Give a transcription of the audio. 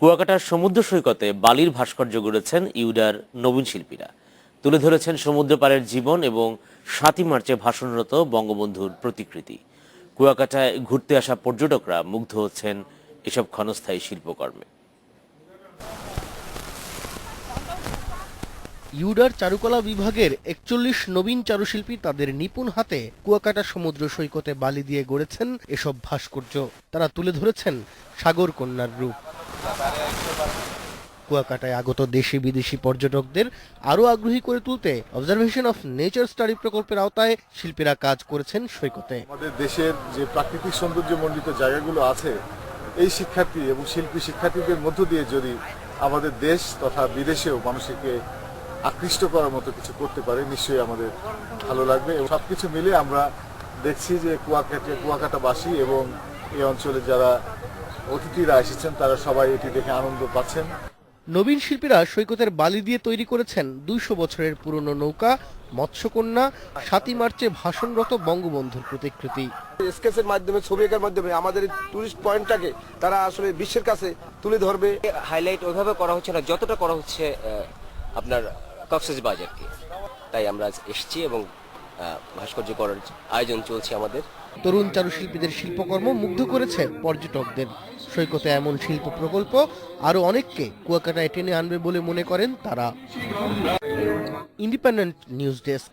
কুয়াকাটার সমুদ্র সৈকতে বালির ভাস্কর্য গড়েছেন ইউডার নবীন শিল্পীরা। তুলে ধরেছেন সমুদ্র পাড়ের জীবন এবং সাতই মার্চে ভাষণরত বঙ্গবন্ধুর প্রতিকৃতি। কুয়াকাটায় ঘুরতে আসা পর্যটকরা মুগ্ধ হচ্ছেন এসব ক্ষণস্থায়ী শিল্পকর্মে। ইউডার চারুকলা বিভাগের একচল্লিশ নবীন চারুশিল্পী তাদের নিপুণ হাতে কুয়াকাটা সমুদ্র সৈকতে বালি দিয়ে গড়েছেন এসব ভাস্কর্য। তারা তুলে ধরেছেন সাগর কন্যার রূপ। কুয়াকাটায় আগত দেশি বিদেশি পর্যটকদের আরও আগ্রহী করে তুলতে অবজারভেশন অফ নেচার স্টাডি প্রকল্পের আওতায় শিল্পীরা কাজ করেছেন সৈকতে। আমাদের দেশের যে প্রাকৃতিক সৌন্দর্য সৌন্দর্যমণ্ডিত জায়গাগুলো আছে, এই শিক্ষার্থী এবং শিল্পী শিক্ষার্থীদের মধ্য দিয়ে যদি আমাদের দেশ তথা বিদেশেও মানুষকে আকৃষ্ট করার মতো কিছু করতে পারে, নিশ্চয়ই আমাদের ভালো লাগবে এবং সবকিছু মিলে আমরা দেখছি যে কুয়াকাটা কুয়াকাটাবাসী এবং এই অঞ্চলে যারা অতিথিরা এসেছেন তারা সবাই এটি দেখে আনন্দ পাচ্ছেন। নবীন শিল্পীরা সৈকতের বালি দিয়ে তৈরি করেছেন দুইশো বছরের পুরনো নৌকা মৎস্যকন্যা সাতই মার্চে ভাষণরত বঙ্গবন্ধুর প্রতিকৃতি। স্কেচের মাধ্যমে ছবি আঁকার মাধ্যমে আমাদের টুরিস্ট পয়েন্টটাকে তারা আসলে বিশ্বের কাছে তুলে ধরবে। হাইলাইট ওইভাবে করা হচ্ছে না যতটা করা হচ্ছে আপনার কক্সেস বাজারকে তাই আমরা আজ এসেছি এবং ভাস্কর্য করার আয়োজন চলছে আমাদের। তরুণ চারুশিল্পীদের শিল্পকর্ম মুগ্ধ করেছে পর্যটকদের। সৈকতে এমন শিল্প প্রকল্প আরও অনেককে কুয়াকাটায় টেনে আনবে বলে মনে করেন তারা। Independent news desk.